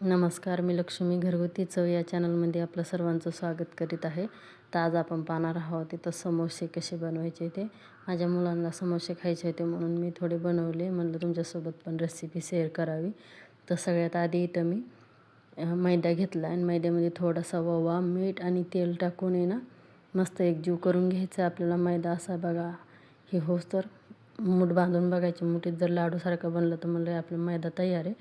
नमस्कार मी लक्ष्मी घरगुती चव या चॅनलमध्ये आपलं सर्वांचं स्वागत करीत आहे. तर आज आपण पाहणार आहोत तिथं समोसे कसे बनवायचे ते. माझ्या मुलांना समोसे खायचे होते म्हणून मी थोडे बनवले. म्हणलं तुमच्यासोबत पण रेसिपी शेअर करावी. तर सगळ्यात आधी इथं मी मैदा घेतला आणि मैद्यामध्ये थोडासा ओवा मीठ आणि तेल टाकून आहे ना मस्त एकजीव करून घ्यायचा. आपल्याला मैदा असा बघा हे होस तर मूठ बांधून बघायचे. मुठीत जर लाडूसारखं बनलं तर म्हणलं आपलं मैदा तयार आहे.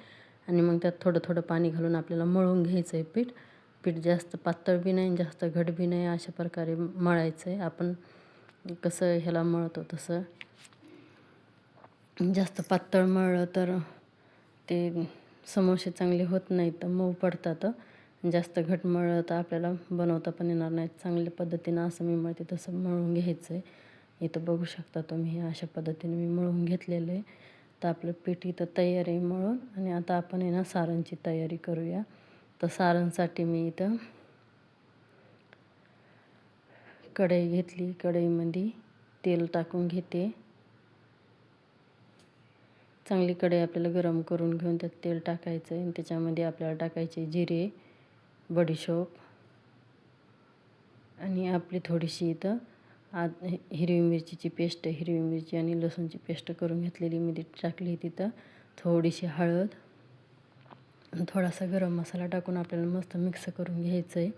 आणि मग त्यात थोडं थोडं पाणी घालून आपल्याला मळून घ्यायचं आहे पीठ. पीठ जास्त पातळ बी नाही जास्त घट बी नाही अशा प्रकारे मळायचं आहे आपण कसं ह्याला मळतो तसं. जास्त पातळ मळलं तर ते समोसे चांगले होत नाहीत तर मऊ पडतात. जास्त घट मळलं तर आपल्याला बनवता पण येणार नाही. चांगल्या पद्धतीनं असं मी मळते तसं मळून घ्यायचं आहे इथं बघू शकता तुम्ही अशा पद्धतीने मी मळून घेतलेलं आहे तर आपलं पीठ इथं तयार आहे म्हणून आणि आता आपण आहे ना सारणची तयारी करूया. तर सारणसाठी मी इथं कढई घेतली. कढईमध्ये तेल टाकून घेते. चांगली कढई आपल्याला गरम करून घेऊन त्यात तेल टाकायचं आणि त्याच्यामध्ये आपल्याला टाकायचे जिरे बडीशोप. आणि आपली थोडीशी इथं आद हिरवी मिरचीची पेस्ट हिरवी मिरची आणि लसूणची पेस्ट करून घेतलेली मी ती टाकली तिथं. थोडीशी हळद थोडासा गरम मसाला टाकून आपल्याला मस्त मिक्स करून घ्यायचं आहे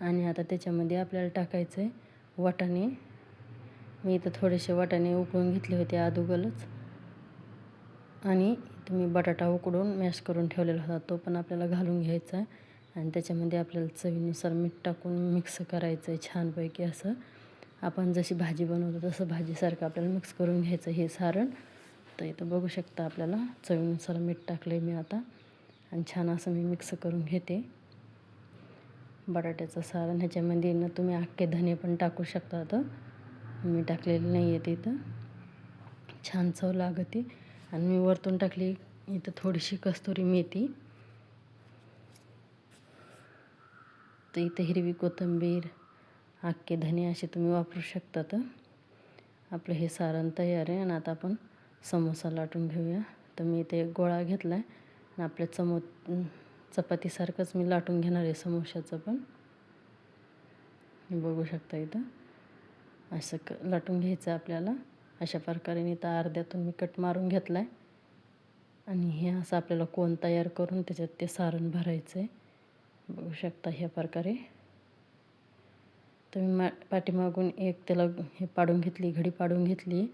आणि आता त्याच्यामध्ये आपल्याला टाकायचं आहे वाटाणे. मी इथं थोडेसे वाटाणे उकळून घेतले होते अदुगलच. आणि तुम्ही बटाटा उकडून मॅश करून ठेवलेला होता तो पण आपल्याला घालून घ्यायचा. आहे आणि त्याच्यामध्ये आपल्याला चवीनुसार मीठ टाकून मिक्स करायचं आहे छानपैकी असं. आपण जशी भाजी बनवतो तसं भाजीसारखं आपल्याला मिक्स करून घ्यायचं हे सारण. तर इथं बघू शकता आपल्याला चवीनुसार मीठ टाकलं आहे मी आता. आणि छान असं मी मिक्स करून घेते. बटाट्याचं सारण ह्याच्यामध्ये ना तुम्ही अख्खे धने पण टाकू शकता तर मी टाकलेले नाही आहे इथं. छान चव लागते. आणि मी वरतून टाकली इथं थोडीशी कस्तुरी मेथी. तर इथं हिरवी कोथिंबीर अख्खे धने असे तुम्ही वापरू शकतात. आपलं हे सारण तयार आहे आणि आता आपण समोसा लाटून घेऊया. तर मी इथे एक गोळा घेतला आहे आणि आपल्या चमो चपातीसारखंच मी लाटून घेणार आहे समोशाचं पण. बघू शकता इथं. असं क लाटून घ्यायचं आपल्याला. अशा प्रकारे इथं अर्ध्यातून मी कट मारून घेतला आहे आणि हे असं आपल्याला कोण तयार करून त्याच्यात ते सारण भरायचं आहे बघू शकता ह्या प्रकारे. तर मी मा पाठीमागून एक त्याला हे पाडून घेतली घडी पाडून घेतली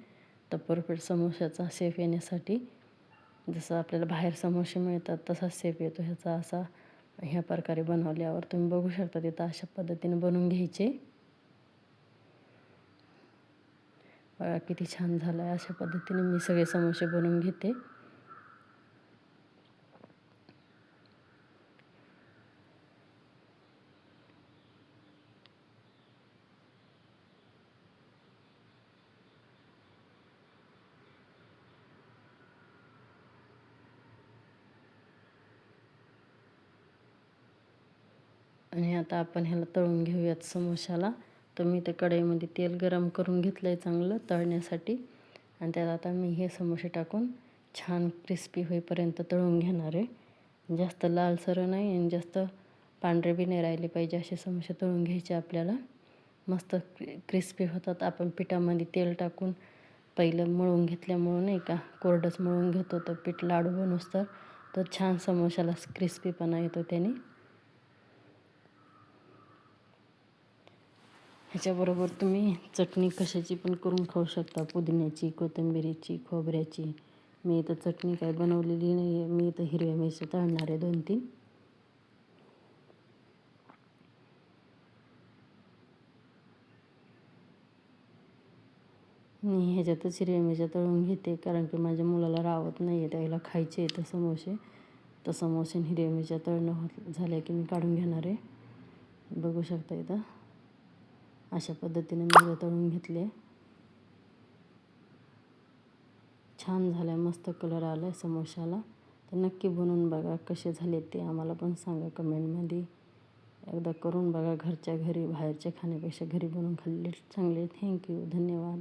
तर परफेक्ट समोशाचा शेप येण्यासाठी जसं आपल्याला बाहेर समोसे मिळतात तसा शेप येतो ह्याचा असा ह्या प्रकारे बनवल्यावर तुम्ही बघू शकता तिथं अशा पद्धतीने बनवून घ्यायचे. बघा किती छान झालं आहे अशा पद्धतीने मी सगळे समोसे बनवून घेते. आणि आता आपण ह्याला तळून घेऊयात समोशाला. तर मी ते कढईमध्ये तेल गरम करून घेतलं आहे चांगलं तळण्यासाठी. आणि त्यात आता मी हे समोसे टाकून छान क्रिस्पी होईपर्यंत तळून घेणार आहे. जास्त लालसर नाही आणि जास्त पांढरे बी नाही राहिले पाहिजे असे समोसे तळून घ्यायचे आपल्याला. मस्त क्रिस्पी होतात. आपण पिठामध्ये तेल टाकून पहिलं मळून घेतल्यामुळं नाही का कोरडंच मळून घेतो. तर पीठ लाडू बनवस तर. तर छान समोशाला क्रिस्पीपणा येतो त्याने. ह्याच्याबरोबर तुम्ही चटणी कशाची पण करून खाऊ शकता. पुदिन्याची कोथिंबिरीची खोबऱ्याची. मी इथं चटणी काय बनवलेली नाही आहे मी इथं हिरव्या मिरच्या तळणार आहे दोन तीन. मी ह्याच्यातच हिरव्या मिरच्या तळून घेते. कारण की माझ्या मुलाला रावत नाही आहे त्याला खायचे तर समोसे. तर समोसे हिरव्या मिरच्या तळणं होत झाल्या की मी काढून घेणार आहे. बघू शकता इथं. अशा पद्धतीने मी तळून घेतले. छान झालं आहे मस्त कलर आला आहे समोशाला तर नक्की बनवून बघा कसे झाले ते आम्हाला पण सांगा कमेंटमध्ये एकदा करून बघा घरच्या घरी बाहेरच्या खाण्यापेक्षा घरी बनवून खाल्ले चांगले थँक्यू धन्यवाद.